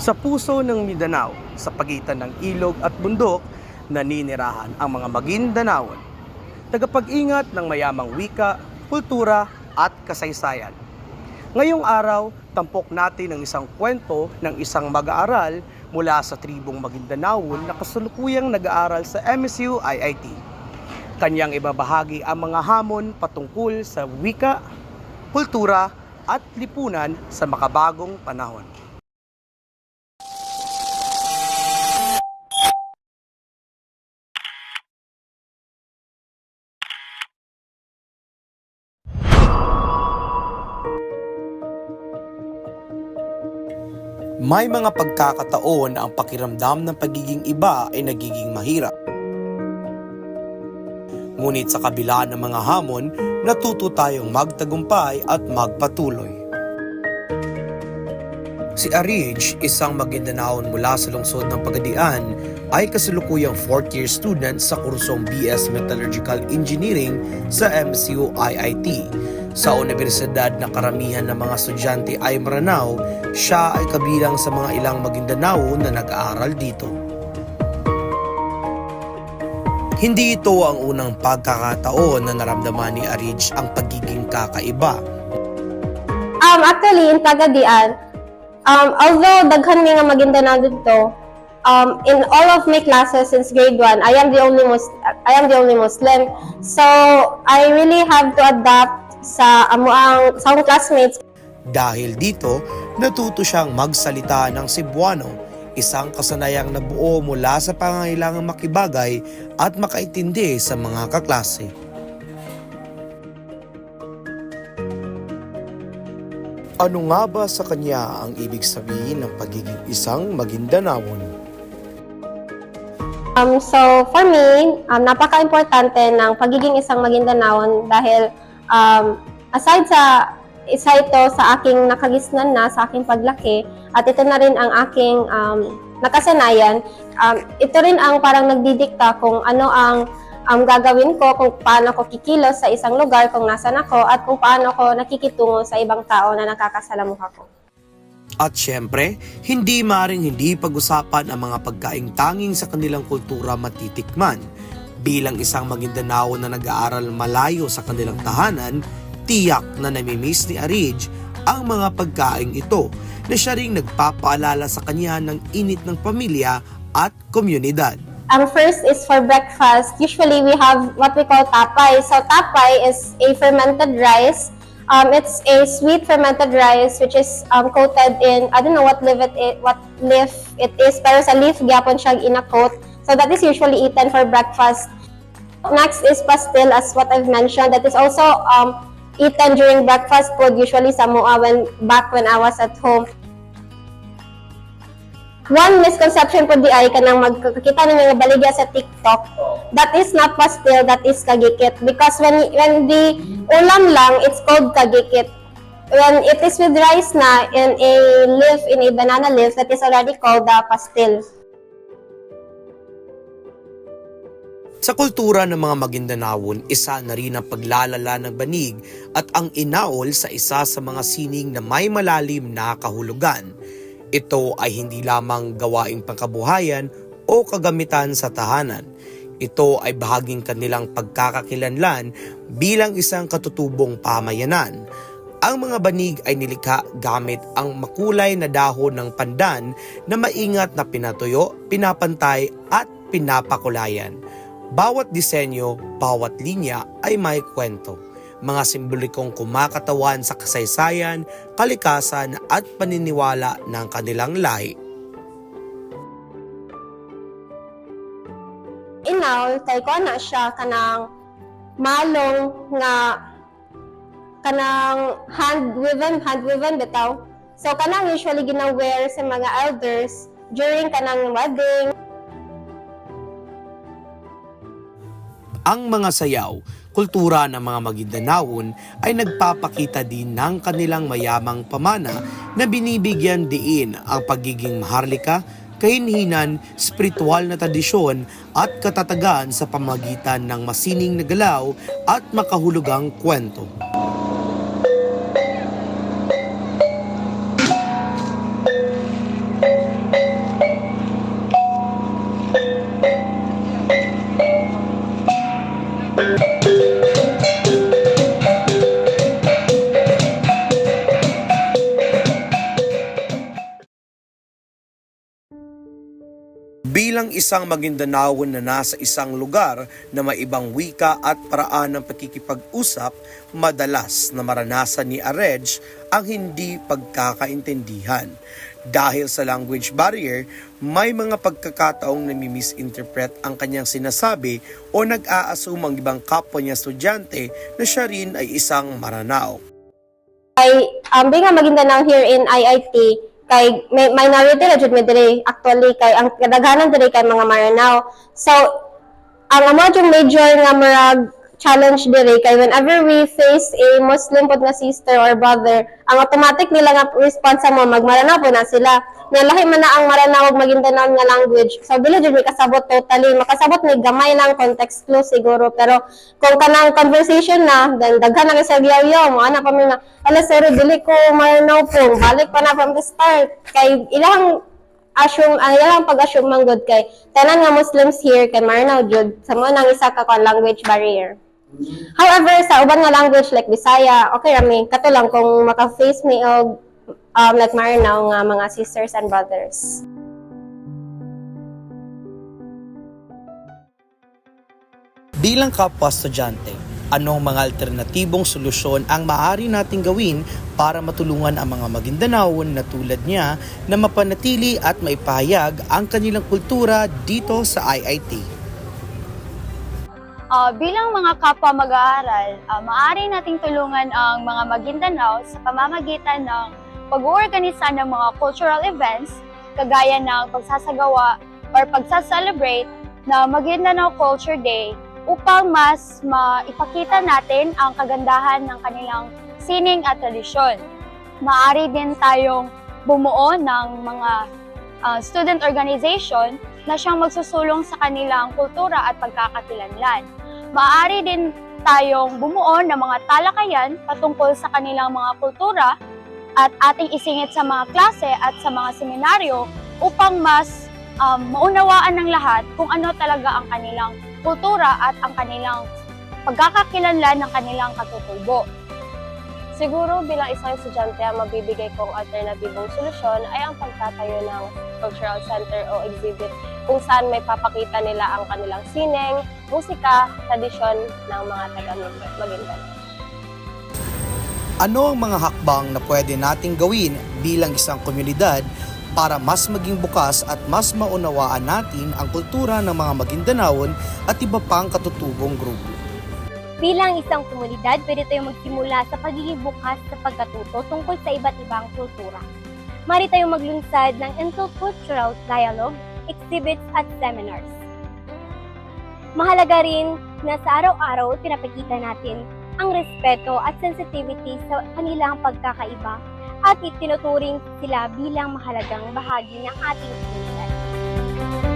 Sa puso ng Mindanao, sa pagitan ng ilog at bundok, naninirahan ang mga Maguindanaon. Tagapag-ingat ng mayamang wika, kultura at kasaysayan. Ngayong araw, tampok natin ang isang kwento ng isang mag-aaral mula sa tribong Maguindanaon na kasalukuyang nag-aaral sa MSU IIT. Kanyang ibabahagi ang mga hamon patungkol sa wika, kultura at lipunan sa makabagong panahon. May mga pagkakataon na ang pakiramdam ng pagiging iba ay nagiging mahirap. Ngunit sa kabila ng mga hamon, natuto tayong magtagumpay at magpatuloy. Si Arij, isang Maguindanaon mula sa lungsod ng Pagadian, ay kasalukuyang fourth year student sa kursong BS Metallurgical Engineering sa MCU IIT. Sa universidad na karamihan ng mga estudyante ay Maranao, siya ay kabilang sa mga ilang Maguindanao na nag-aaral dito. Hindi ito ang unang pagkakataon na naramdaman ni Arij ang pagiging kakaiba Um, actually, in Pagadian, um, although daghan mi nga Maguindanao dito, um, in all of my classes since grade 1, I am the only Mus- I am the only Muslim. So, I really have to adapt sa amo ang sa akong classmates Dahil dito, natuto siyang magsalita ng Cebuano, isang kasanayang nabuo mula sa pangangailangang makibagay at makaintindi sa mga kaklase. Ano nga ba sa kanya ang ibig sabihin ng pagiging isang Maguindanaon? Um, so, for me, um, napaka-importante ng pagiging isang Magindanaon dahil um, aside sa isa ito sa aking nakagisnan na sa aking paglaki at ito na rin ang aking um, nakasanayan, um, ito rin ang parang nagdidikta kung ano ang um, gagawin ko, kung paano ko kikilos sa isang lugar, kung nasan ako, at kung paano ko nakikitungo sa ibang tao na nakakasalamuha ko. At syempre, hindi maring hindi pag-usapan ang mga pagkaing tanging sa kanilang kultura matitikman. Bilang isang Maguindanao na nag-aaral malayo sa kanilang tahanan, tiyak na namimiss ni Arij ang mga pagkaing ito na siya ring nagpapaalala sa kanya ng init ng pamilya at komunidad. Ang first is for breakfast. Usually we have what we call tapay. So tapay is a fermented rice. Um, it's a sweet fermented rice which is um, coated in I don't know what leaf it is, what leaf it is pero sa leaf gyapon siya ina-coat. So that is usually eaten for breakfast. Next is pastel as what I've mentioned. That is also um, eaten during breakfast food usually sa mua when back when I was at home. One misconception po di ay kanang magkakita ng mga baligya sa TikTok. That is not pastil, that is kagikit. Because when when the ulam lang, it's called kagikit. When it is with rice na in a leaf, in a banana leaf, that is already called the pastil. Sa kultura ng mga Maguindanaon, isa na rin ang paglalala ng banig at ang inaol sa isa sa mga sining na may malalim na kahulugan. Ito ay hindi lamang gawaing pangkabuhayan o kagamitan sa tahanan. Ito ay bahaging kanilang pagkakakilanlan bilang isang katutubong pamayanan. Ang mga banig ay nilikha gamit ang makulay na dahon ng pandan na maingat na pinatuyo, pinapantay at pinapakulayan. Bawat disenyo, bawat linya ay may kwento. Mga simbolikong kumakatawan sa kasaysayan, kalikasan at paniniwala ng kanilang lahi. Inaw, kay ko na siya kanang malong nga kanang hand woven, hand woven bitaw. So kanang usually gina-wear sa mga elders during kanang wedding, Ang mga sayaw, kultura ng mga Maguindanaon ay nagpapakita din ng kanilang mayamang pamana na binibigyan diin ang pagiging maharlika, kahinhinan, spiritual na tradisyon at katatagan sa pamagitan ng masining na galaw at makahulugang kwento. Isang Magindanaon na nasa isang lugar na may ibang wika at paraan ng pakikipag-usap, madalas na maranasan ni Arej ang hindi pagkakaintindihan. Dahil sa language barrier, may mga pagkakataong nami-misinterpret ang kanyang sinasabi o nag-aasum ang ibang kapwa niya estudyante na siya rin ay isang Maranao. kay um, being a Maguindanao here in IIT kay may minority na jud diri actually kay ang kadaghanan diri kay mga Maranao. So ang amo major nga murag challenge diri kay whenever we face a Muslim pod nga sister or brother ang automatic nila nga response mo magmaranao po na sila. Nga lahi man na ang Maranao ug Maguindanao nga language. So dili jud mi kasabot totally. Makasabot ni gamay lang context clue siguro. Pero kung kanang conversation na then daghan na sa yaw mo ana pa mi nga ala sir dili ko Maranao po. Balik pa na from the start. Kay ilang assume ang ilang pag-assume man good kay tanan nga Muslims here kay Maranao jud sa mo nang isa ka language barrier However, sa uban nga language like Bisaya, okay rami, kato lang kung maka-face me og um, like Maranao nga mga sisters and brothers. Bilang kapwa estudyante, anong mga alternatibong solusyon ang maaari nating gawin para matulungan ang mga Magindanaon na tulad niya na mapanatili at maipahayag ang kanilang kultura dito sa IIT? Ah, bilang mga kapwa mag-aaral, ah, maaari nating tulungan ang mga Maguindanao sa pamamagitan ng pag-uorganisa ng mga cultural events kagaya ng pagsasagawa or pagsaselebrate na Maguindanao Culture Day upang mas maipakita natin ang kagandahan ng kanilang sining at tradisyon. Maaari din tayong bumuo ng mga ah, student organization na siyang magsusulong sa kanilang kultura at pagkakakilanlan. Maaari din tayong bumuo ng mga talakayan patungkol sa kanilang mga kultura at ating isingit sa mga klase at sa mga seminaryo upang mas um, maunawaan ng lahat kung ano talaga ang kanilang kultura at ang kanilang pagkakakilanlan ng kanilang katutubo. Siguro bilang isang estudyante, ang mabibigay kong alternatibong solusyon ay ang pagtatayo ng cultural center o exhibit kung saan may papakita nila ang kanilang sining, musika, tradisyon ng mga taga Maguindanao. Ano ang mga hakbang na pwede nating gawin bilang isang komunidad para mas maging bukas at mas maunawaan natin ang kultura ng mga Magindanaon at iba pang katutubong grupo? Bilang isang komunidad, pwede tayong magsimula sa pagiging bukas sa pagkatuto tungkol sa iba't ibang kultura. Mari tayong maglunsad ng intercultural dialogue, exhibits at seminars. Mahalaga rin na sa araw-araw pinapakita natin ang respeto at sensitivity sa kanilang pagkakaiba at itinuturing sila bilang mahalagang bahagi ng ating komunidad.